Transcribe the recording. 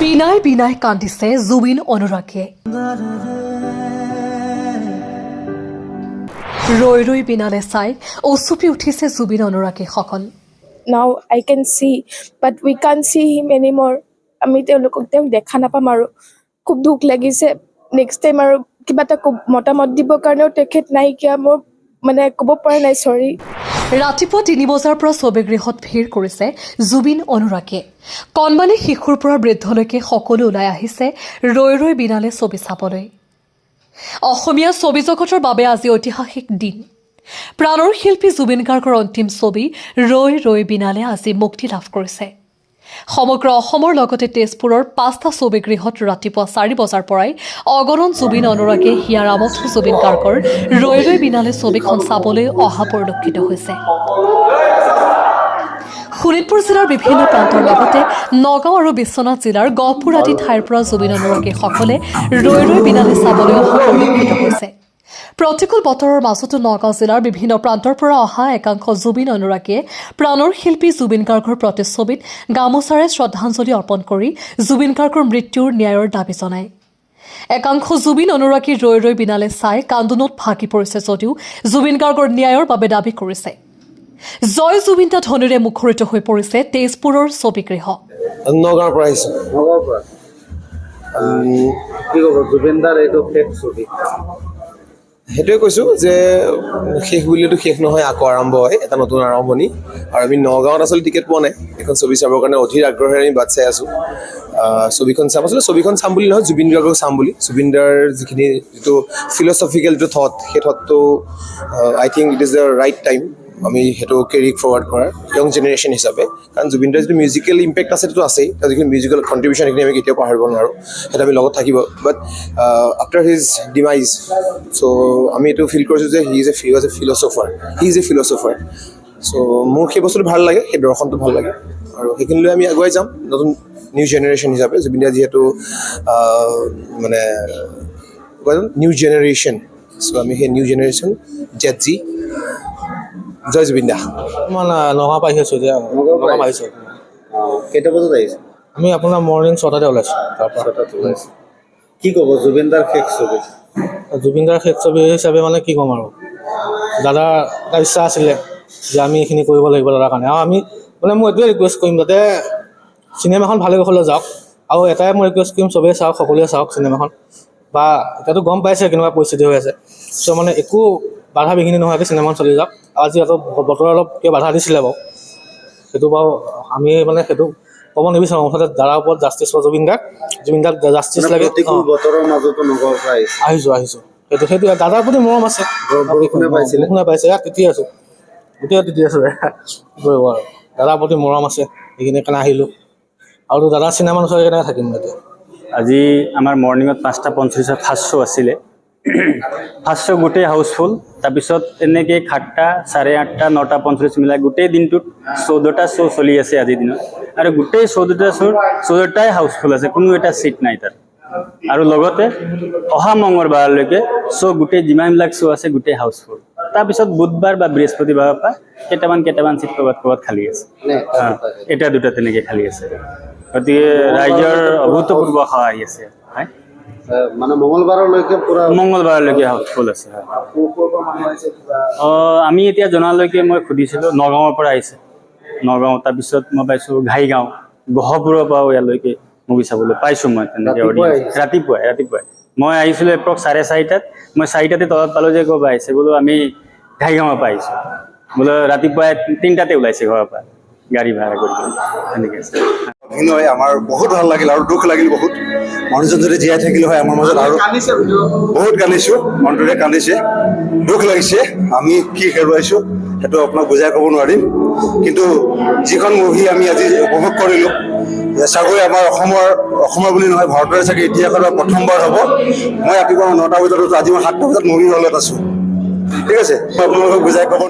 বিনাই বিনাই কান্দিছে জুবিন অনুৰাগীয়ে। ৰৈ ৰৈ বিনালে চাই উচুপি উঠিছে জুবিন অনুৰাগীসকল now I can see, but we can't see him anymore. আমি তেওঁলোকক তেওঁক দেখা নাপাম আৰু খুব দুখ লাগিছে। নেক্সট টাইম আৰু কিবা এটা মতামত দিবৰ কাৰণেও তেখেত নাইকিয়া। মোৰ মানে ক'ব পৰা নাই চৰি ৰাতিপুৱা তিনি বজাৰ পৰা ছবিগৃহত ভিৰ কৰিছে জুবিন অনুৰাগীয়ে কণমানি শিশুৰ পৰা বৃদ্ধলৈকে সকলো ওলাই আহিছে ৰৈ ৰৈ বিনালে ছবি চাবলৈ। অসমীয়া ছবি জগতৰ বাবে আজি ঐতিহাসিক দিন। প্ৰাণৰ শিল্পী জুবিন গাৰ্গৰ অন্তিম ছবি ৰৈ ৰৈ বিনালে আজি মুক্তি লাভ কৰিছে। সমগ্ৰ অসমৰ লগতে তেজপুৰৰ পাঁচটা ছবিগৃহত ৰাতিপুৱা চাৰি বজাৰ পৰাই অগণন জুবিন অনুৰাগীয়ে হিয়াৰ আমঠু জুবিন গাৰ্গৰ ৰৈ ৰৈ বিনালে ছবিখন চাবলৈ অহা পৰিলক্ষিত হৈছে। শোণিতপুৰ জিলাৰ বিভিন্ন প্ৰান্তৰ লগতে নগাঁও আৰু বিশ্বনাথ জিলাৰ গহপুৰ আদি ঠাইৰ পৰা জুবিন অনুৰাগীসকলে ৰৈ ৰৈ বিনালে চাবলৈ অহা পৰিলক্ষিত হৈছে। প্ৰতিকূল বতৰৰ মাজতো নগাঁও জিলাৰ বিভিন্ন প্ৰান্তৰ পৰা অহা একাংশ জুবিন অনুৰাগীয়ে প্ৰাণৰ শিল্পী জুবিন গাৰ্গৰ প্ৰতিচ্ছবিত গামোচাৰে শ্ৰদ্ধাঞ্জলি অৰ্পণ কৰি জুবিন গাৰ্গৰ মৃত্যুৰ ন্যায়ৰ দাবী জনায়। একাংশ জুবিন অনুৰাগী ৰৈ ৰৈ বিনালে চাই কান্দোনত ভাগি পৰিছে যদিও জুবিন গাৰ্গৰ ন্যায়ৰ বাবে দাবী কৰিছে। জয় জুবিনদা ধ্বনিৰে মুখৰিত হৈ পৰিছে তেজপুৰৰ ছবিগৃহ। নগাঁৱৰ পৰা আহিছোঁ। নগাঁৱৰ পৰা? উম, কি ক'ব? জুবিনদাৰ এইটো শেষ ছবি। সেইটোৱে কৈছোঁ যে শেষ বুলিতো শেষ নহয় আকৌ আৰম্ভ হয় এটা নতুন আৰম্ভণি। আৰু আমি নগাঁৱত আচলতে টিকেট পোৱা নাই এখন ছবি চাবৰ কাৰণে অধীৰ আগ্ৰহেৰে আমি বাট চাই আছোঁ। ছবিখন চাম আচলতে ছবিখন চাম বুলি নহয় জুবিন গাৰ্গক চাম বুলি। জুবিনদাৰ যিখিনি যিটো ফিলচফিকেল যিটো থট সেই থটটো I think it is the right time আমি সেইটো কেৰি ফৰৱাৰ্ড কৰাৰ য়ং জেনেৰেশ্যন হিচাপে। কাৰণ জুবিনদাৰ যিটো মিউজিকেল ইম্পেক্ট আছে সেইটো আছেই। তাৰ যিখিনি মিউজিকেল কণ্ট্ৰিবিউশ্যন সেইখিনি আমি কেতিয়াও পাহৰিব নোৱাৰোঁ। সেইটো আমি লগত থাকিব। বাট আফটাৰ হিজ ডিমাইজ চ' আমি এইটো ফিল কৰিছোঁ যে he is a was a philosopher he is a philosopher so' মোৰ সেই বস্তুটো ভালো লাগে সেই দৰ্শনটো ভালো লাগে। আৰু সেইখিনি লৈ আমি আগুৱাই যাম নতুন নিউ জেনেৰেশ্যন হিচাপে। জুবিনদাৰ যিহেতু আহ, মানে নিউ জেনেৰেশ্যন চ' আমি সেই নিউ জেনেৰেশ্যন জেট জি জয় জুবিন দা মই না- নগাঁও পাই আছোঁ এতিয়া পৰা নগাঁও পাইছোঁ। অঁ, কেইটা বজাত আহিছে? আমি আপোনাৰ মৰ্ণিং ছটাতে ওলাইছোঁ তাৰপৰা কি ক'ব জুবিনদাৰ শেষ ছবি? জুবিন গাৰ্গ শেষ ছবি হিচাপে মানে কি ক'ম আৰু। দাদাৰ এটা ইচ্ছা আছিলে যে আমি এইখিনি কৰিব লাগিব দাদাৰ কাৰণে। আৰু আমি মানে মই এইটোৱে ৰিকুৱেষ্ট কৰিম যাতে চিনেমাখন ভালে কুশলে যাওক। আৰু এটাই মই ৰিকুৱেষ্ট কৰিম চবেই চাওক সকলোৱে চাওক চিনেমাখন। বা এতিয়াতো গম পাইছে কেনেকুৱা পৰিস্থিতি হৈ আছে। চ' মানে একো বাধা বিঘিনি নোহোৱাকৈ চিনেমাখন চলি যাওক। আৰু আজি আকৌ বতৰ অলপ কিবা বাধা দিছিলে বাৰু। সেইটো বাৰু আমি মানে সেইটো ক'ব নিবিচাৰোঁ। মুঠতে দাদাৰ ওপৰত justice for Zubeen Garg. Zubeen Garg justice মানে লাগে বতৰৰ মাজতো আহিছোঁ। আহিছোঁ সেইটো সেইটো দাদাৰ প্ৰতি মৰম আছে। বৰ- বৰষুণে পাইছিলে? বৰষুণে পাইছে। ইয়াত তিতি আছোঁ। গোটেই তিতি আছোঁ কৰিব আৰু। দাদাৰ প্ৰতি মৰম আছে। সেইখিনি কাৰণে আহিলোঁ। আৰু দাদা চিনেমা নোচোৱাকৈ কেনেকৈ থাকিম এতিয়া? আজি আমাৰ মৰ্ণিঙত পাঁচটা পঞ্চল্লিছত ফাৰ্ষ্ট শ্ব' আছিলে। ফাৰ্ষ্ট গোটেই হাউচফুল। তাৰপিছত এনেকৈ সাতটা চাৰে আঠটা নটা পঞ্চল্লিছ মিলাই গোটেই দিনটোত চৌধটা শ্ব' চলি আছে আজিৰ দিনত। আৰু গোটেই চৌধটা শ্ব' চৌধটাই হাউচফুল আছে কোনো এটা ছিট নাই তাত। আৰু লগতে অহা মঙলবাৰলৈকে শ্ব' গোটেই যিমানবিলাক শ্ব' আছে গোটেই হাউচফুল। তাৰপিছত বুধবাৰ বা বৃহস্পতিবাৰৰ পৰা কেইটামান কেইটামান ছিট ক'ৰবাত ক'ৰবাত খালী আছে। এটা দুটা তেনেকৈ খালী আছে। গতিকে ৰাইজৰ অভূতপূৰ্ব সহায় আছে। হয়? মানে পুৰা আছে আমি এতিয়া জনালৈকে মই সুধিছিলোঁ নগাঁৱৰ পৰা আহিছে। নগাঁও তাৰপিছত মই পাইছোঁ ঘাইগাঁও গহপুৰৰ পৰাও ইয়ালৈকে মুভি চাবলৈ পাইছোঁ মই তেনেকৈ ৰাতিপুৱাই ৰাতিপুৱাই ৰাতিপুৱাই। মই আহিছিলোঁ এপ্ৰক্স চাৰে চাৰিটাত মই চাৰিটাতে তলত পালোঁ যে ক'ৰবাত আহিছে বোলো আমি ঘাইগাঁৱৰ পৰা আহিছোঁ। বোলো ৰাতিপুৱাই তিনিটাতে ওলাইছে ঘৰৰ পৰা গাড়ী ভাড়া কৰি। তেনেকৈ আছে। হয় আমাৰ বহুত ভালো লাগিল আৰু দুখ লাগিল বহুত। মানুহজন যদি জীয়াই থাকিলে হয় আমাৰ মাজত আৰু। বহুত কান্দিছো, মনটোৰে কান্দিছে, দুখ লাগিছে, আমি কি হেৰুৱাইছো সেইটো আপোনাক বুজাই ক'ব নোৱাৰিম। কিন্তু যিখন মুভি আমি আজি উপভোগ কৰিলোঁ চাগৈ আমাৰ অসমৰ অসমৰ বুলি নহয়, ভাৰতৰে চাগে ইতিহাসত প্ৰথমবাৰ হ'ব। মই ৰাতিপুৱা নটা বজাত আজি মই সাতটা বজাত মুভি হলত আছোঁ। ঠিক আছে আপোনালোকক বুজাই ক'ব